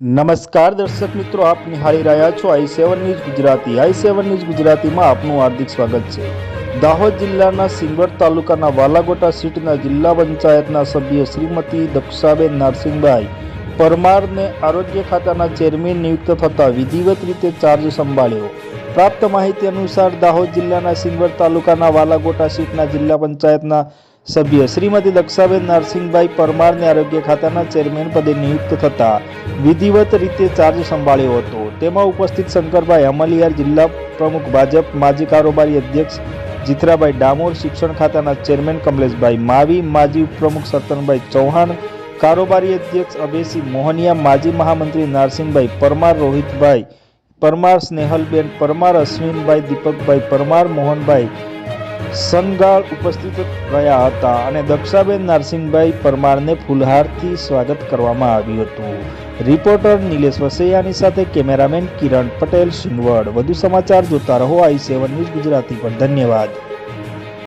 નમસ્કાર દર્શક મિત્રો, આપ નિહાળી રહ્યા છો I seven news Gujarati. I seven news ગુજરાતીમાં આપનું હાર્દિક સ્વાગત છે. દાહોદ જિલ્લાના સિંગવડ તાલુકાના વાલાગોટા સીટના જિલ્લા પંચાયતના સભ્ય શ્રીમતી દક્ષાબેન નારસિંહભાઈ પરમારને આરોગ્ય ખાતાના ચેરમેન નિયુક્ત થતા વિધિવત રીતે ચાર્જ સંભાળ્યો. પ્રાપ્ત માહિતી અનુસાર દાહોદ જિલ્લાના સિંગવડ તાલુકાના વાલાગોટા સીટના જિલ્લા પંચાયતના સભ્ય શ્રીમતી દક્ષાબેન નરસિંહભાઈ પરમારને આરોગ્ય ખાતાના ચેરમેન પદે નિયુક્ત થતા વિધિવત રીતે ચાર્જ સંભાળ્યો હતો. તેમાં ઉપસ્થિત શંકરભાઈ અમલિયાર જિલ્લા પ્રમુખ, ભાજપ માજી કારોબારી અધ્યક્ષ જીથરાભાઈ ડામોર, શિક્ષણ ખાતાના ચેરમેન કમલેશભાઈ માવી, માજી ઉપપ્રમુખ સતનભાઈ ચૌહાણ, કારોબારી અધ્યક્ષ અભયસિંહ મોહનિયા, માજી મહામંત્રી નારસિંહભાઈ પરમાર, રોહિતભાઈ પરમાર, સ્નેહલબેન પરમાર, અશ્વિનભાઈ, દીપકભાઈ પરમાર, મોહનભાઈ સનગાળ ઉપસ્થિત રહ્યા હતા અને દક્ષાબેન નરસિંહભાઈ પરમારને ફૂલહારથી સ્વાગત કરવામાં આવ્યું હતું. રિપોર્ટર નિલેશ વસૈયાની સાથે કેમેરામેન કિરણ પટેલ સિંગવડ વધુ સમાચાર જોતા રહો આઈ સેવન ન્યૂઝ ગુજરાતી પર. ધન્યવાદ.